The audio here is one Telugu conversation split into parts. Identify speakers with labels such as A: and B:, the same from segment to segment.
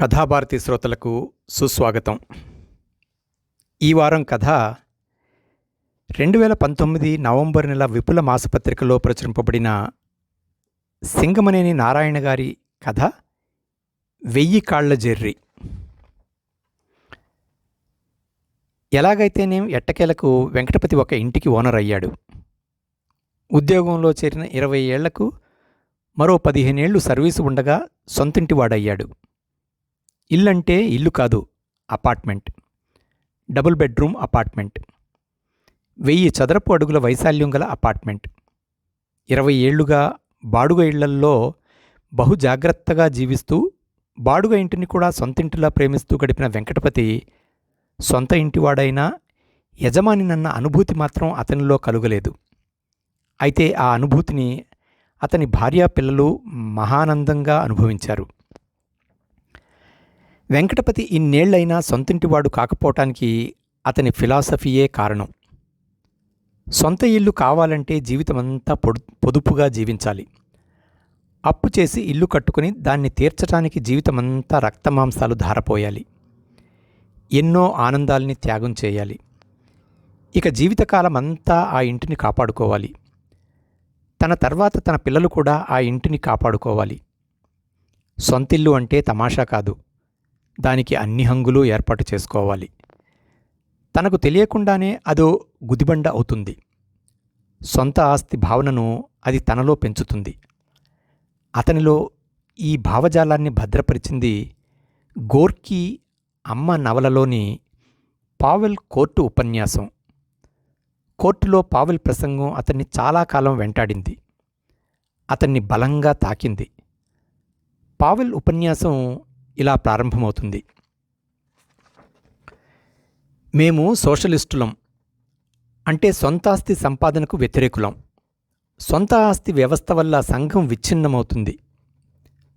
A: కథాభారతి శ్రోతలకు సుస్వాగతం. ఈ వారం కథ రెండు వేల పంతొమ్మిది నవంబర్ నెల విపుల మాసపత్రికలో ప్రచురింపబడిన సింగమనేని నారాయణ గారి కథ వెయ్యి కాళ్ళ జెర్రి. ఎలాగైతేనేం ఎట్టకేలకు వెంకటపతి ఒక ఇంటికి ఓనర్ అయ్యాడు. ఉద్యోగంలో చేరిన ఇరవై ఏళ్ళకు మరో పదిహేనేళ్ళు సర్వీసు ఉండగా సొంతింటివాడయ్యాడు ఇల్లంటే ఇల్లు కాదు అపార్ట్మెంట్. Double bedroom apartment. వెయ్యి చదరపు అడుగుల వైశాల్యం గల అపార్ట్మెంట్. ఇరవై ఏళ్ళుగా బాడుగ ఇళ్ళల్లో బహు జాగ్రత్తగా జీవిస్తూ బాడుగ ఇంటిని కూడా సొంతింటిలా ప్రేమిస్తూ గడిపిన వెంకటపతి సొంత ఇంటివాడైనా యజమానినన్న అనుభూతి మాత్రం అతనిలో కలుగలేదు. అయితే ఆ అనుభూతిని అతని భార్యా పిల్లలు మహానందంగా అనుభవించారు. వెంకటపతి ఇన్నేళ్ళైనా సొంతింటివాడు కాకపోవటానికి అతని ఫిలాసఫీయే కారణం. సొంత ఇల్లు కావాలంటే జీవితమంతా పొడు పొదుపుగా జీవించాలి. అప్పు చేసి ఇల్లు కట్టుకుని దాన్ని తీర్చటానికి జీవితమంతా రక్తమాంసాలు ధారపోయాలి. ఎన్నో ఆనందాల్ని త్యాగం చేయాలి. ఇక జీవితకాలం అంతా ఆ ఇంటిని కాపాడుకోవాలి. తన తర్వాత తన పిల్లలు కూడా ఆ ఇంటిని కాపాడుకోవాలి. సొంతిల్లు అంటే తమాషా కాదు. దానికి అన్ని హంగులు ఏర్పాటు చేసుకోవాలి. తనకు తెలియకుండానే అదో గుదిబండ అవుతుంది. సొంత ఆస్తి భావనను అది తనలో పెంచుతుంది. అతనిలో ఈ భావజాలాన్ని భద్రపరిచింది గోర్కీ అమ్మ నవలలోని పావెల్ కోర్టు ఉపన్యాసం. కోర్టులో పావెల్ ప్రసంగం అతన్ని చాలా కాలం వెంటాడింది. అతన్ని బలంగా తాకింది. పావెల్ ఉపన్యాసం ఇలా ప్రారంభమవుతుంది. మేము సోషలిస్టులం అంటే సొంత ఆస్తి సంపాదనకు వ్యతిరేకులం. సొంత ఆస్తి వ్యవస్థ వల్ల సంఘం విచ్ఛిన్నమవుతుంది.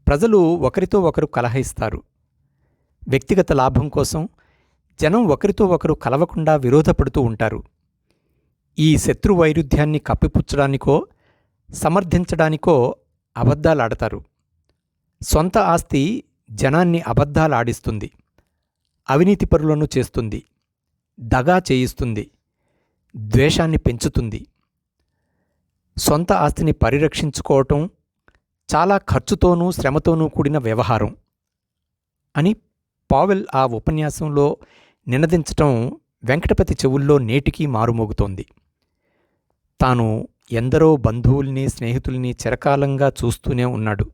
A: ప్రజలు ఒకరితో ఒకరు కలహిస్తారు వ్యక్తిగత లాభం కోసం జనం ఒకరితో ఒకరు కలవకుండా విరోధపడుతూ ఉంటారు. ఈ శత్రు వైరుధ్యాన్ని కప్పిపుచ్చడానికో సమర్థించడానికో అబద్ధాలాడతారు. సొంత ఆస్తి జనాన్ని అబద్ధాలాడిస్తుంది. అవినీతిపరులను చేస్తుంది. దగా చేయిస్తుంది. ద్వేషాన్ని పెంచుతుంది. సొంత ఆస్తిని పరిరక్షించుకోవటం చాలా ఖర్చుతోనూ శ్రమతోనూ కూడిన వ్యవహారం అని పావెల్ ఆ ఉపన్యాసంలో నినదించటం వెంకటపతి చెవుల్లో నేటికీ మారుమోగుతోంది. తాను ఎందరో బంధువుల్ని స్నేహితుల్ని చిరకాలంగా చూస్తూనే ఉన్నాడు.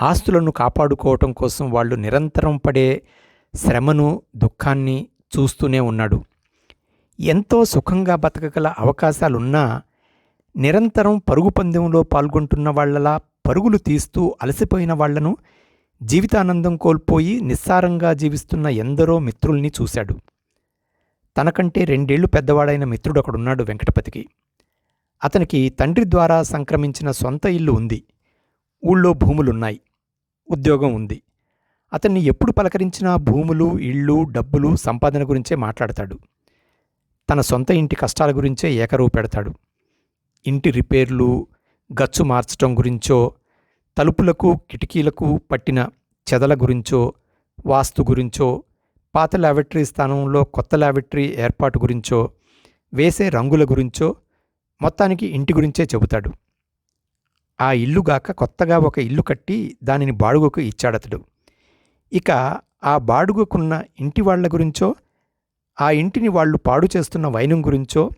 A: ఆస్తులను కాపాడుకోవటం కోసం వాళ్ళు నిరంతరం పడే శ్రమను దుఃఖాన్ని చూస్తూనే ఉన్నాడు. ఎంతో సుఖంగా బతకగల అవకాశాలున్నా నిరంతరం పరుగు పందెంలో పాల్గొంటున్న వాళ్ళలా పరుగులు తీస్తూ అలసిపోయిన వాళ్ళను జీవితానందం కోల్పోయి నిస్సారంగా జీవిస్తున్న ఎందరో మిత్రుల్ని చూశాడు. తనకంటే రెండేళ్ళు పెద్దవాడైన మిత్రుడు మిత్రుడొకడున్నాడు వెంకటపతికి. అతనికి తండ్రి ద్వారా సంక్రమించిన సొంత ఇల్లు ఉంది. ఊళ్ళో భూములున్నాయి. ఉద్యోగం ఉంది. అతన్ని ఎప్పుడు పలకరించినా భూములు ఇళ్ళు డబ్బులు సంపాదన గురించే మాట్లాడతాడు. తన సొంత ఇంటి కష్టాల గురించే ఏకరువు పెడతాడు. ఇంటి రిపేర్లు గచ్చు మార్చటం గురించో తలుపులకు కిటికీలకు పట్టిన చెదల గురించో వాస్తు గురించో పాత లాబెటరీ స్థానంలో కొత్త లాబెటరీ ఏర్పాటు గురించో వేసే రంగుల గురించో మొత్తానికి ఇంటి గురించే చెబుతాడు. ఆ ఇల్లుగాక కొత్తగా ఒక ఇల్లు కట్టి దానిని బాడుగకు ఇచ్చాడతడు. ఇక ఆ బాడుగకున్న ఇంటి వాళ్ళ గురించో ఆ ఇంటిని వాళ్ళు పాడు చేస్తున్న వైనం గురించో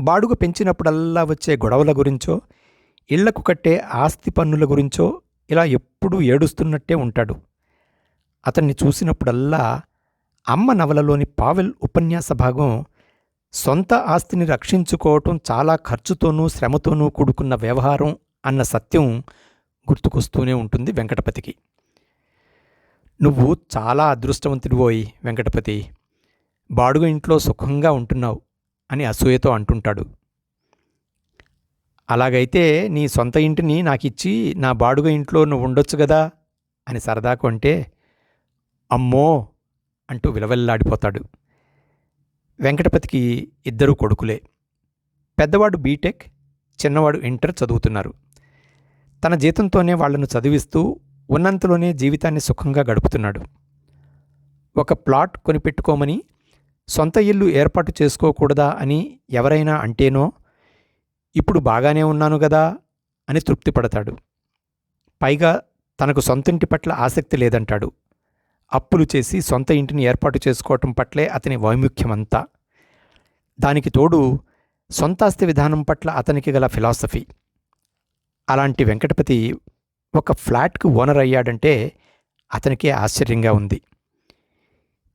A: బాడుగ పెంచినప్పుడల్లా వచ్చే గొడవల గురించో ఇళ్ళకు కట్టే ఆస్తి పన్నుల గురించో ఇలా ఎప్పుడూ ఏడుస్తున్నట్టే ఉంటాడు. అతన్ని చూసినప్పుడల్లా అమ్మ నవలలోని పావెల్ ఉపన్యాస భాగం సొంత ఆస్తిని రక్షించుకోవటం చాలా ఖర్చుతోనూ శ్రమతోనూ కూడుకున్న వ్యవహారం అన్న సత్యం గుర్తుకొస్తూనే ఉంటుంది వెంకటపతికి. నువ్వు చాలా అదృష్టవంతుడిపోయి వెంకటపతి. బాడుగ ఇంట్లో సుఖంగా ఉంటున్నావు అని అసూయతో అంటుంటాడు. అలాగైతే నీ సొంత ఇంటిని నాకిచ్చి నా బాడుగ ఇంట్లో నువ్వు ఉండొచ్చు కదా అని సరదాకు అంటే అమ్మో అంటూ విలవెల్లాడిపోతాడు. వెంకటపతికి ఇద్దరు కొడుకులే. పెద్దవాడు బీటెక్ చిన్నవాడు ఇంటర్ చదువుతున్నారు. తన జీతంతోనే వాళ్ళను చదివిస్తూ ఉన్నంతలోనే జీవితాన్ని సుఖంగా గడుపుతున్నాడు. ఒక ప్లాట్ కొనిపెట్టుకోమని సొంత ఇల్లు ఏర్పాటు చేసుకోకూడదా అని ఎవరైనా అంటేనో ఇప్పుడు బాగానే ఉన్నాను కదా అని తృప్తిపడతాడు. పైగా తనకు సొంతింటి పట్ల ఆసక్తి లేదంటాడు. అప్పులు చేసి సొంత ఇంటిని ఏర్పాటు చేసుకోవటం పట్లే అతని వైముఖ్యమంతా. దానికి తోడు సొంతాస్తి విధానం పట్ల అతనికి గల ఫిలాసఫీ. అలాంటి వెంకటపతి ఒక ఫ్లాట్కు ఓనర్ అయ్యాడంటే అతనికే ఆశ్చర్యంగా ఉంది.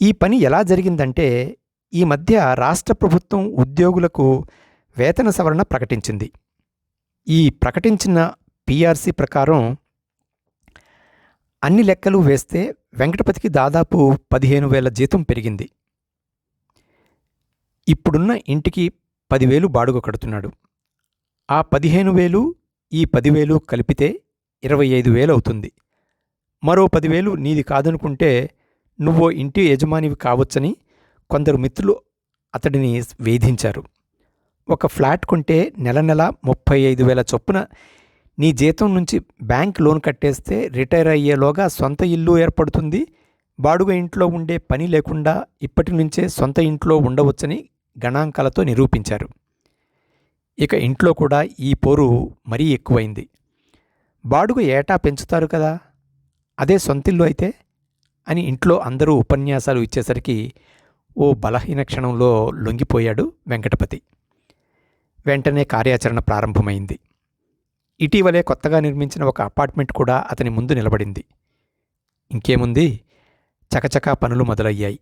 A: ఈ పని ఎలా జరిగిందంటే ఈ మధ్య రాష్ట్ర ప్రభుత్వం ఉద్యోగులకు వేతన సవరణ ప్రకటించింది. ఈ ప్రకటించిన పీఆర్సీ ప్రకారం అన్ని లెక్కలు వేస్తే వెంకటపతికి దాదాపు పదిహేను వేల జీతం పెరిగింది. ఇప్పుడున్న ఇంటికి పదివేలు బాడుగ కడుతున్నాడు. ఆ పదిహేను వేలు ఈ పదివేలు కలిపితే ఇరవై ఐదు వేలు అవుతుంది. మరో పదివేలు నీది కాదనుకుంటే నువ్వో ఇంటి యజమానివి కావచ్చని కొందరు మిత్రులు అతడిని వేధించారు. ఒక ఫ్లాట్ కొంటే నెల నెల ముప్పై ఐదు వేల చొప్పున నీ జీతం నుంచి బ్యాంక్ లోన్ కట్టేస్తే రిటైర్ అయ్యేలోగా సొంత ఇల్లు ఏర్పడుతుంది. బాడుగ ఇంట్లో ఉండే పని లేకుండా ఇప్పటి నుంచే సొంత ఇంట్లో ఉండవచ్చని గణాంకాలతో నిరూపించారు. ఇక ఇంట్లో కూడా ఈ పోరు మరీ ఎక్కువైంది. బాడుగ ఏటా పెంచుతారు కదా? అదే సొంతిల్లు అయితే? అని ఇంట్లో అందరూ ఉపన్యాసాలు ఇచ్చేసరికి ఓ బలహీన క్షణంలో లొంగిపోయాడు వెంకటపతి. వెంటనే కార్యాచరణ ప్రారంభమైంది. ఇటీవలే కొత్తగా నిర్మించిన ఒక అపార్ట్మెంట్ కూడా అతని ముందు నిలబడింది. ఇంకేముంది? చకచకా పనులు మొదలయ్యాయి.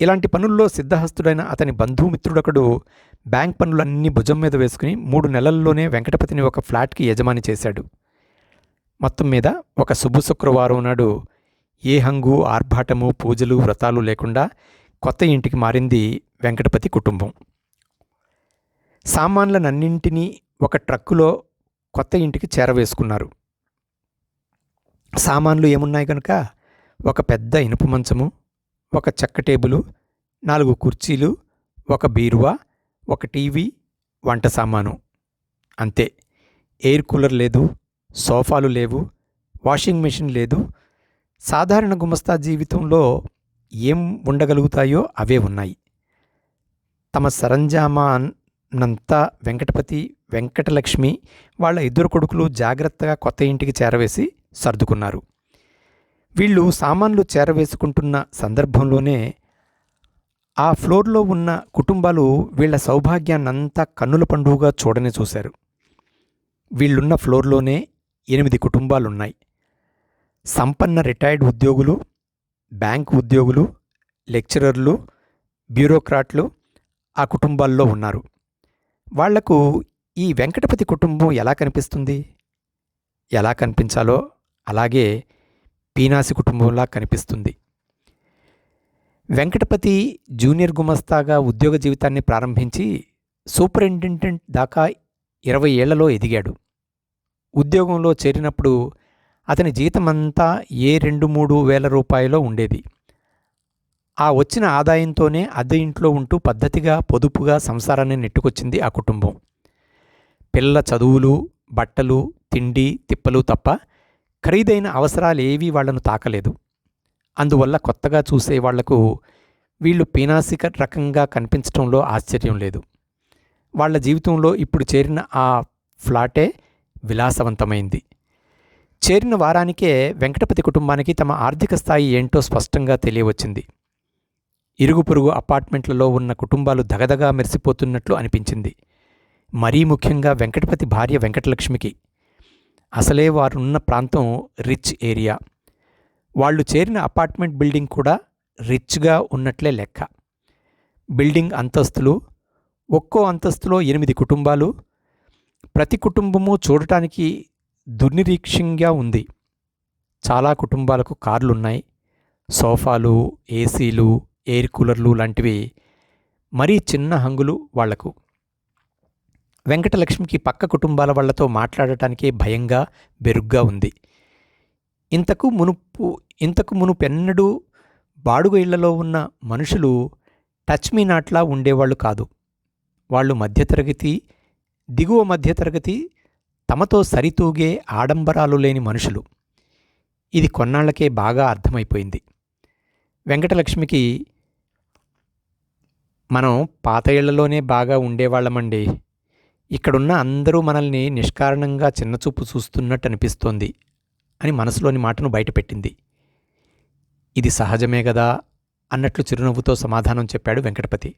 A: ఇలాంటి పనుల్లో సిద్ధహస్తుడైన అతని బంధుమిత్రుడొకడు బ్యాంక్ పనులన్నీ భుజం మీద వేసుకుని మూడు నెలల్లోనే వెంకటపతిని ఒక ఫ్లాట్కి యజమాని చేశాడు. మొత్తం మీద ఒక శుభ శుక్రవారం నాడు ఏ హంగు ఆర్భాటము పూజలు వ్రతాలు లేకుండా కొత్త ఇంటికి మారింది వెంకటపతి కుటుంబం. సామాన్లనన్నింటినీ ఒక ట్రక్కులో కొత్త ఇంటికి చేరవేసుకున్నారు. సామాన్లు ఏమున్నాయి కనుక ఒక పెద్ద ఇనుప మంచము ఒక చెక్క టేబులు నాలుగు కుర్చీలు ఒక బీరువా ఒక టీవీ వంట సామాను. అంతే. ఎయిర్ కూలర్ లేదు సోఫాలు లేవు వాషింగ్ మెషిన్ లేదు. సాధారణ గుమస్తా జీవితంలో ఏం ఉండగలుగుతాయో అవే ఉన్నాయి. తమ నంతా వెంకటపతి వెంకటలక్ష్మి వాళ్ళ ఇద్దరు కొడుకులు జాగ్రత్తగా కొత్త ఇంటికి చేరవేసి సర్దుకున్నారు. వీళ్ళు సామాన్లు చేరవేసుకుంటున్న సందర్భంలోనే ఆ ఫ్లోర్లో ఉన్న కుటుంబాలు వీళ్ళ సౌభాగ్యాన్నంతా కన్నుల పండుగగా చూడని చూశారు. వీళ్ళున్న ఫ్లోర్లోనే ఎనిమిది కుటుంబాలున్నాయి. సంపన్న రిటైర్డ్ ఉద్యోగులు బ్యాంక్ ఉద్యోగులు లెక్చరర్లు బ్యూరోక్రాట్లు ఆ కుటుంబాల్లో ఉన్నారు. వాళ్ళకు ఈ వెంకటపతి కుటుంబం ఎలా కనిపిస్తుంది? ఎలా కనిపించాలో అలాగే పీనాసి కుటుంబంలా కనిపిస్తుంది. వెంకటపతి జూనియర్ గుమస్తాగా ఉద్యోగ జీవితాన్ని ప్రారంభించి సూపరింటెండెంట్ దాకా ఇరవై ఏళ్ళలో ఎదిగాడు. ఉద్యోగంలో చేరినప్పుడు అతని జీతమంతా ఏ రెండు మూడు వేల రూపాయలో ఉండేది. ఆ వచ్చిన ఆదాయంతోనే అద్దె ఇంట్లో ఉంటూ పద్ధతిగా పొదుపుగా సంసారాన్ని నెట్టుకొచ్చింది ఆ కుటుంబం. పిల్లల చదువులు బట్టలు తిండి తిప్పలు తప్ప ఖరీదైన అవసరాలు ఏవీ వాళ్ళను తాకలేదు. అందువల్ల కొత్తగా చూసే వాళ్ళకు వీళ్ళు పీనాసిక రకంగా కనిపించడంలో ఆశ్చర్యం లేదు. వాళ్ళ జీవితంలో ఇప్పుడు చేరిన ఆ ఫ్లాటే విలాసవంతమైంది. చేరిన వారానికే వెంకటపతి కుటుంబానికి తమ ఆర్థిక స్థాయి ఏంటో స్పష్టంగా తెలియవచ్చింది. ఇరుగు పొరుగు అపార్ట్మెంట్లలో ఉన్న కుటుంబాలు దగదగా మెరిసిపోతున్నట్లు అనిపించింది. మరీ ముఖ్యంగా వెంకటపతి భార్య వెంకటలక్ష్మికి. అసలే వారున్న ప్రాంతం రిచ్ ఏరియా. వాళ్ళు చేరిన అపార్ట్మెంట్ బిల్డింగ్ కూడా రిచ్గా ఉన్నట్లే లెక్క. బిల్డింగ్ అంతస్తులు ఒక్కో అంతస్తులో ఎనిమిది కుటుంబాలు. ప్రతి కుటుంబము చూడటానికి దుర్నిరీక్షంగా ఉంది. చాలా కుటుంబాలకు కార్లున్నాయి. సోఫాలు ఏసీలు ఎయిర్ కూలర్లు లాంటివి మరీ చిన్న హంగులు వాళ్ళకు. వెంకటలక్ష్మికి పక్క కుటుంబాల వాళ్ళతో మాట్లాడటానికే భయంగా బెరుగ్గా ఉంది. ఇంతకు మునుపు ఇంతకు మునుపెన్నడూ బాడుగ ఇళ్ళలో ఉన్న మనుషులు టచ్ మీ నాట్లా ఉండేవాళ్ళు కాదు. వాళ్ళు మధ్యతరగతి దిగువ మధ్యతరగతి తమతో సరితూగే ఆడంబరాలు లేని మనుషులు. ఇది కొన్నాళ్ళకే బాగా అర్థమైపోయింది. వెంకటలక్ష్మికి మనం పాత ఇళ్ళలోనే బాగా ఉండేవాళ్ళమండి. ఇక్కడున్న అందరూ మనల్ని నిష్కారణంగా చిన్నచూపు చూస్తున్నట్టు అనిపిస్తోంది అని మనసులోని మాటను బయటపెట్టింది. ఇది సహజమే కదా అన్నట్లు చిరునవ్వుతో సమాధానం చెప్పాడు వెంకటపతి.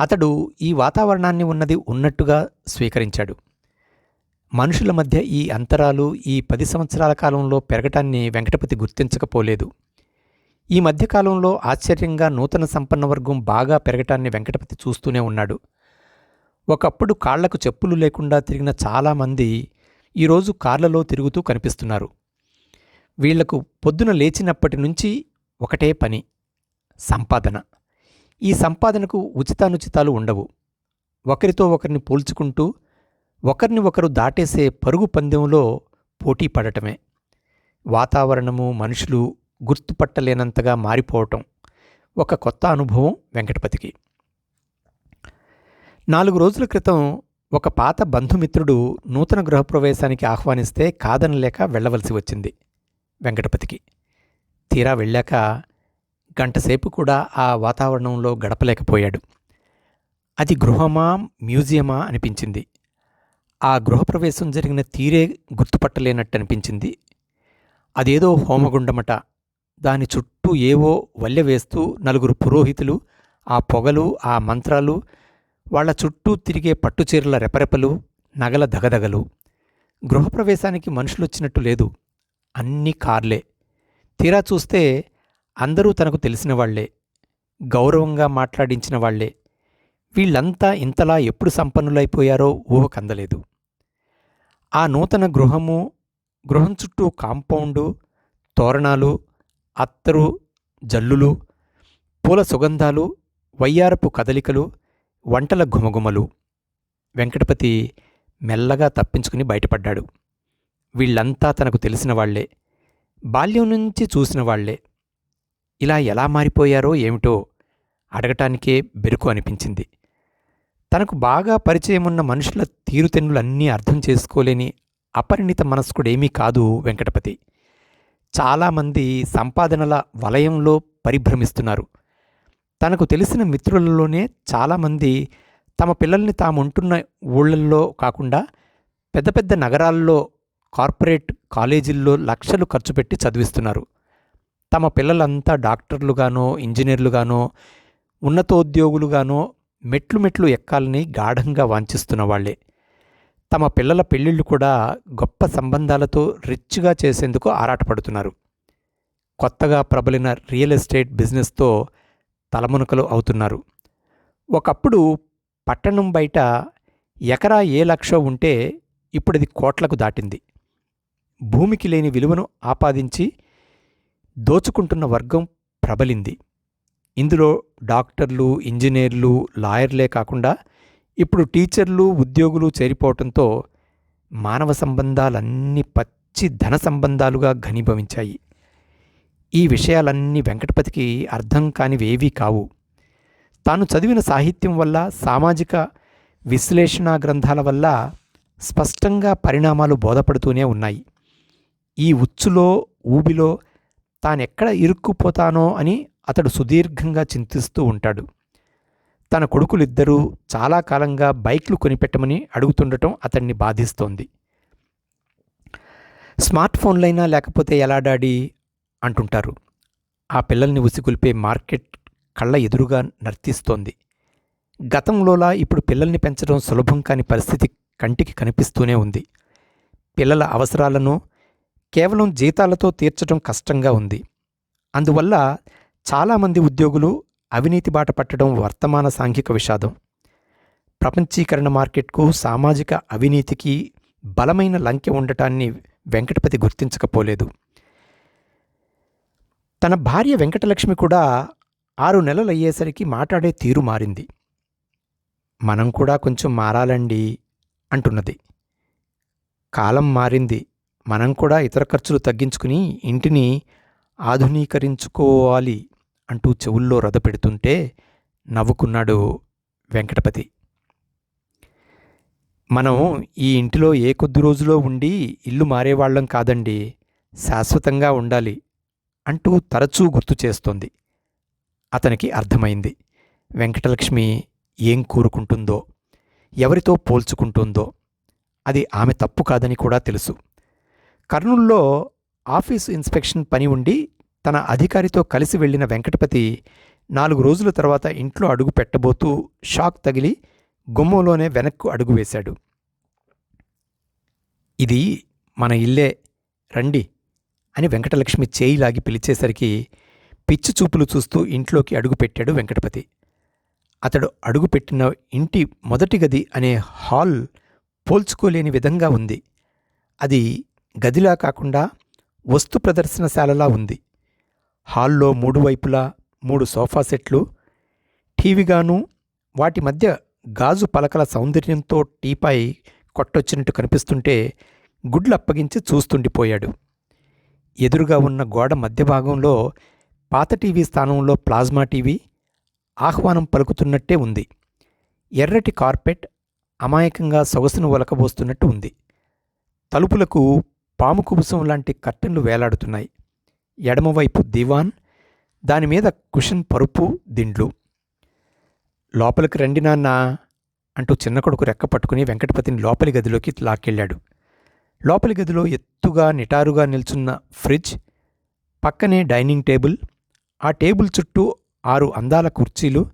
A: అతడు ఈ వాతావరణాన్ని ఉన్నది ఉన్నట్టుగా స్వీకరించాడు. మనుషుల మధ్య ఈ అంతరాలు ఈ పది సంవత్సరాల కాలంలో పెరగటాన్ని వెంకటపతి గుర్తించకపోలేదు. ఈ మధ్యకాలంలో ఆశ్చర్యంగా నూతన సంపన్నవర్గం బాగా పెరగటాన్ని వెంకటపతి చూస్తూనే ఉన్నాడు. ఒకప్పుడు కాళ్ళకు చెప్పులు లేకుండా తిరిగిన చాలామంది ఈరోజు కార్లలో తిరుగుతూ కనిపిస్తున్నారు. వీళ్ళకు పొద్దున లేచినప్పటి నుంచి ఒకటే పని సంపాదన. ఈ సంపాదనకు ఉచితానుచితాలు ఉండవు. ఒకరితో ఒకరిని పోల్చుకుంటూ ఒకరిని ఒకరు దాటేసే పరుగు పందెంలో పోటీ పడటమే. వాతావరణము మనుషులు గుర్తుపట్టలేనంతగా మారిపోవటం. ఒక కొత్త అనుభవం వెంకటపతికి. నాలుగు రోజుల క్రితం ఒక పాత బంధుమిత్రుడు నూతన గృహప్రవేశానికి ఆహ్వానిస్తే కాదనలేక వెళ్ళవలసి వచ్చింది వెంకటపతికి. తీరా వెళ్ళాక గంటసేపు కూడా ఆ వాతావరణంలో గడపలేకపోయాడు. అది గృహమా మ్యూజియమా అనిపించింది. ఆ గృహప్రవేశం జరిగిన తీరే గుర్తుపట్టలేనట్టు అనిపించింది అదేదో హోమగుండమట దాని చుట్టూ ఏవో వల్లె వేస్తూ నలుగురు పురోహితులు ఆ పొగలు ఆ మంత్రాలు వాళ్ళ చుట్టూ తిరిగే పట్టుచీరల రెపరెపలు నగల దగదగలు. గృహప్రవేశానికి మనుషులొచ్చినట్టు లేదు. అన్ని కార్లే. తీరా చూస్తే అందరూ తనకు తెలిసిన వాళ్ళే గౌరవంగా మాట్లాడించిన వాళ్ళే వీళ్ళంతా ఇంతలా ఎప్పుడు సంపన్నులైపోయారో ఊహ కందలేదు. ఆ నూతన గృహము గృహం చుట్టూ కాంపౌండు తోరణాలు అత్తరు జల్లులు పూల సుగంధాలు వయ్యారపు కదలికలు వంటల ఘుమఘుమలు. వెంకటపతి మెల్లగా తప్పించుకుని బయటపడ్డాడు. వీళ్ళంతా తనకు తెలిసిన వాళ్ళే. బాల్యం నుంచి చూసిన వాళ్ళే. ఇలా ఎలా మారిపోయారో ఏమిటో అడగటానికే బెరుకు అనిపించింది. తనకు బాగా పరిచయమున్న మనుషుల తీరుతెన్నులన్నీ అర్థం చేసుకోలేని అపరిణిత మనస్కుడేమీ కాదు వెంకటపతి. చాలామంది సంపాదనల వలయంలో పరిభ్రమిస్తున్నారు. తనకు తెలిసిన మిత్రులలోనే చాలామంది తమ పిల్లల్ని తాము ఉంటున్న ఊళ్ళల్లో కాకుండా పెద్ద పెద్ద నగరాల్లో కార్పొరేట్ కాలేజీల్లో లక్షలు ఖర్చు పెట్టి చదివిస్తున్నారు. తమ పిల్లలంతా డాక్టర్లుగానో ఇంజనీర్లుగానో ఉన్నతోద్యోగులుగానో మెట్లు మెట్లు ఎక్కాలని గాఢంగా వాంఛిస్తున్న వాళ్ళే తమ పిల్లల పెళ్ళిళ్ళు కూడా గొప్ప సంబంధాలతో రిచ్గా చేసేందుకు ఆరాటపడుతున్నారు. కొత్తగా ప్రబలిన రియల్ ఎస్టేట్ బిజినెస్తో తలమునకలు అవుతున్నారు. ఒకప్పుడు పట్టణం బయట ఎకరా ఏ లక్ష ఉంటే ఇప్పుడది కోట్లకు దాటింది. భూమికి లేని విలువను ఆపాదించి దోచుకుంటున్న వర్గం ప్రబలింది. ఇందులో డాక్టర్లు ఇంజనీర్లు లాయర్లే కాకుండా ఇప్పుడు టీచర్లు ఉద్యోగులు చేరిపోవటంతో మానవ సంబంధాలన్నీ పచ్చి ధన సంబంధాలుగా ఘనీభవించాయి. ఈ విషయాలన్నీ వెంకటపతికి అర్థం కానివేవీ కావు. తాను చదివిన సాహిత్యం వల్ల సామాజిక విశ్లేషణ గ్రంథాల వల్ల స్పష్టంగా పరిణామాలు బోధపడుతూనే ఉన్నాయి. ఈ ఉచ్చులో ఊబిలో తానెక్కడ ఇరుక్కుపోతానో అని అతడు సుదీర్ఘంగా చింతిస్తూ ఉంటాడు. తన కొడుకులిద్దరూ చాలా కాలంగా బైక్లు కొనిపెట్టమని అడుగుతుండటం అతన్ని బాధిస్తోంది. స్మార్ట్ ఫోన్లైనా లేకపోతే ఎలా డాడీ? అంటుంటారు. ఆ పిల్లల్ని ఉసిగొల్పే మార్కెట్ కళ్ళ ఎదురుగా నర్తిస్తోంది. గతంలోలా ఇప్పుడు పిల్లల్ని పెంచడం సులభం కాని పరిస్థితి కంటికి కనిపిస్తూనే ఉంది. పిల్లల అవసరాలను కేవలం జీతాలతో తీర్చడం కష్టంగా ఉంది. అందువల్ల చాలామంది ఉద్యోగులు అవినీతి బాట పట్టడం వర్తమాన సాంఘిక విషాదం. ప్రపంచీకరణ మార్కెట్కు సామాజిక అవినీతికి బలమైన లంకె ఉండటాన్ని వెంకటపతి గుర్తించకపోలేదు. తన భార్య వెంకటలక్ష్మి కూడా ఆరు నెలలు అయ్యేసరికి మాట్లాడే తీరు మారింది. మనం కూడా కొంచెం మారాలండి అంటున్నది. కాలం మారింది. మనం కూడా ఇతర ఖర్చులు తగ్గించుకుని ఇంటిని ఆధునీకరించుకోవాలి. అంటూ చెవుల్లో రథ పెడుతుంటే నవ్వుకున్నాడు వెంకటపతి. మనం ఈ ఇంటిలో ఏ కొద్ది రోజులో ఉండి ఇల్లు మారేవాళ్ళం కాదండి శాశ్వతంగా ఉండాలి అంటూ తరచూ గుర్తు చేస్తోంది. అతనికి అర్థమైంది వెంకటలక్ష్మి ఏం కూరుకుంటుందో ఎవరితో పోల్చుకుంటుందో అది ఆమె తప్పు కాదని కూడా తెలుసు. కర్నూల్లో ఆఫీసు ఇన్స్పెక్షన్ పని ఉండి తన అధికారితో కలిసి వెళ్ళిన వెంకటపతి నాలుగు రోజుల తర్వాత ఇంట్లో అడుగు పెట్టబోతూ షాక్ తగిలి గుమ్మంలోనే వెనక్కు అడుగు వేశాడు. ఇది మన ఇల్లే రండి అని వెంకటలక్ష్మి చేయి లాగి పిలిచేసరికి పిచ్చి చూపులు చూస్తూ ఇంట్లోకి అడుగుపెట్టాడు వెంకటపతి. అతడు అడుగుపెట్టిన ఇంటి మొదటి గది అనే హాల్ పోల్చుకోలేని విధంగా ఉంది. అది గదిలా కాకుండా వస్తు ప్రదర్శనశాలలా ఉంది. హాల్లో మూడు వైపులా మూడు సోఫా సెట్లు టీవీగాను వాటి మధ్య గాజు పలకల సౌందర్యంతో టీపై కొట్టొచ్చినట్టు కనిపిస్తుంటే గుడ్లు అప్పగించి చూస్తుండిపోయాడు. ఎదురుగా ఉన్న గోడ మధ్య భాగంలో పాత టీవీ స్థానంలో ప్లాజ్మా టీవీ ఆహ్వానం పలుకుతున్నట్టే ఉంది. ఎర్రటి కార్పెట్ అమాయకంగా సొగసును ఒలకబోస్తున్నట్టు ఉంది. తలుపులకు పాము కుబుసం లాంటి కర్టన్లు వేలాడుతున్నాయి. ఎడమవైపు దివాన్ దానిమీద కుషన్ పరుపు దిండ్లు. లోపలికి రండి నాన్న అంటూ చిన్న కొడుకు రెక్క పట్టుకుని వెంకటపతిని లోపలి గదిలోకి లాక్కెళ్ళాడు. లోపలి గదిలో ఎత్తుగా నిటారుగా నిల్చున్న ఫ్రిడ్జ్ పక్కనే డైనింగ్ టేబుల్ ఆ టేబుల్ చుట్టూ ఆరు అందాల కుర్చీలు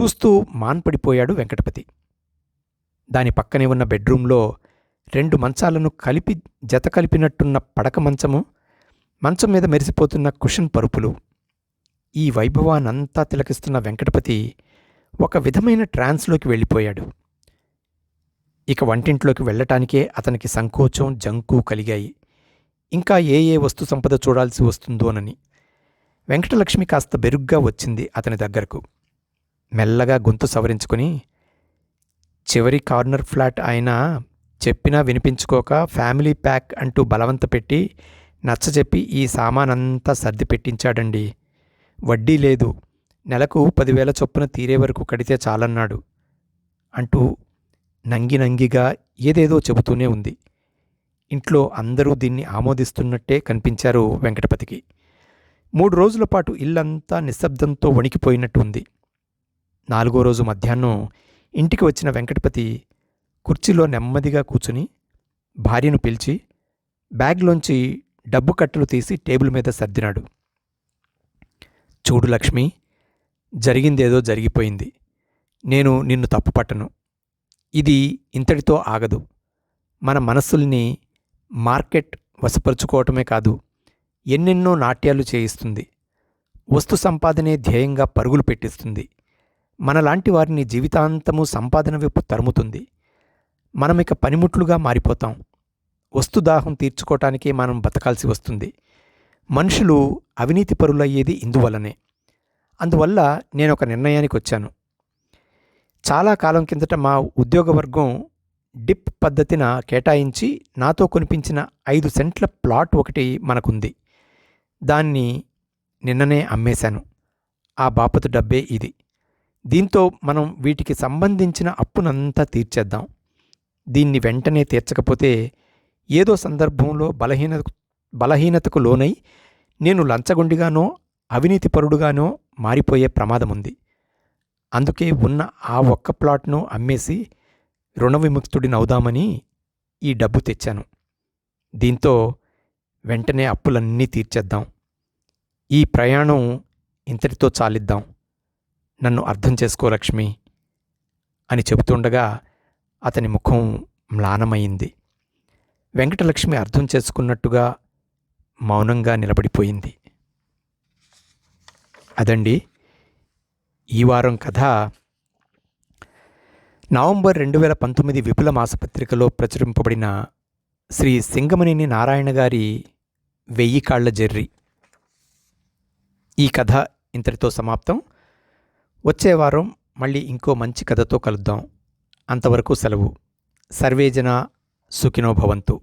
A: చూస్తూ మాన్పడిపోయాడు వెంకటపతి. దాని పక్కనే ఉన్న బెడ్రూంలో రెండు మంచాలను కలిపి జత కలిపినట్టున్న పడక మంచము మంచం మీద మెరిసిపోతున్న కుషన్ పరుపులు ఈ వైభవానంతా తిలకిస్తున్న వెంకటపతి ఒక విధమైన ట్రాన్స్లోకి వెళ్ళిపోయాడు. ఇక వంటింట్లోకి వెళ్ళటానికే అతనికి సంకోచం జంకు కలిగాయి. ఇంకా ఏ ఏ వస్తు సంపద చూడాల్సి వస్తుందోనని. వెంకటలక్ష్మి కాస్త బెరుగ్గా వచ్చింది అతని దగ్గరకు. మెల్లగా గొంతు సవరించుకొని చివరి కార్నర్ ఫ్లాట్ అయినా చెప్పినా వినిపించుకోక ఫ్యామిలీ ప్యాక్ అంటూ బలవంత పెట్టి నచ్చజెప్పి ఈ సామానంతా సర్ది పెట్టించాడండి. వడ్డీ లేదు. నెలకు పదివేల చొప్పున తీరే వరకు కడితే చాలన్నాడు అంటూ నంగి నంగిగా ఏదేదో చెబుతూనే ఉంది. ఇంట్లో అందరూ దీన్ని ఆమోదిస్తున్నట్టే కనిపించారు వెంకటపతికి. మూడు రోజుల పాటు ఇల్లంతా నిశ్శబ్దంతో వణికిపోయినట్టు ఉంది. నాలుగో రోజు మధ్యాహ్నం ఇంటికి వచ్చిన వెంకటపతి కుర్చీలో నెమ్మదిగా కూర్చుని భార్యను పిలిచి బ్యాగ్లోంచి డబ్బు కట్టలు తీసి టేబుల్ మీద సర్దినాడు. చూడు లక్ష్మి జరిగిందేదో జరిగిపోయింది. నేను నిన్ను తప్పుపట్టను. ఇది ఇంతటితో ఆగదు. మన మనస్సుల్ని మార్కెట్ వశపరుచుకోవటమే కాదు ఎన్నెన్నో నాట్యాలు చేయిస్తుంది. వస్తు సంపాదనే ధ్యేయంగా పరుగులు పెట్టిస్తుంది. మనలాంటి వారిని జీవితాంతము సంపాదన వైపు తరుముతుంది. మనమిక పనిముట్లుగా మారిపోతాం. వస్తుదాహం తీర్చుకోవటానికే మనం బతకాల్సి వస్తుంది. మనుషులు అవినీతి పరులయ్యేది ఇందువల్లనే. అందువల్ల నేను ఒక నిర్ణయానికి వచ్చాను. చాలా కాలం కిందట మా ఉద్యోగవర్గం డిప్ పద్ధతిన కేటాయించి నాతో కొనిపించిన ఐదు సెంట్ల ప్లాట్ ఒకటి మనకుంది. దాన్ని నిన్ననే అమ్మేశాను. ఆ బాపతు డబ్బే ఇది. దీంతో మనం వీటికి సంబంధించిన అప్పునంతా తీర్చేద్దాం. దీన్ని వెంటనే తీర్చకపోతే ఏదో సందర్భంలో బలహీన బలహీనతకు లోనై నేను లంచగొండిగానో అవినీతిపరుడుగానో మారిపోయే ప్రమాదముంది. అందుకే ఉన్న ఆ ఒక్క ప్లాట్ను అమ్మేసి రుణ విముక్తుడినవుదామని ఈ డబ్బు తెచ్చాను. దీంతో వెంటనే అప్పులన్నీ తీర్చేద్దాం. ఈ ప్రయాణం ఇంతటితో చాలిద్దాం. నన్ను అర్థం చేసుకో లక్ష్మి అని చెబుతుండగా అతని ముఖం మ్లానమైంది వెంకటలక్ష్మి అర్థం చేసుకున్నట్టుగా మౌనంగా నిలబడిపోయింది. అదండి ఈ వారం కథ. నవంబర్ రెండు వేల పంతొమ్మిది విపుల మాసపత్రికలో ప్రచురింపబడిన శ్రీ సింగమనేని నారాయణ గారి వెయ్యి కాళ్ళ జర్రి. ఈ కథ ఇంతటితో సమాప్తం. వచ్చే వారం మళ్ళీ ఇంకో మంచి కథతో కలుద్దాం. అంతవరకు సెలవు. సర్వేజన సుఖినో భవంతు.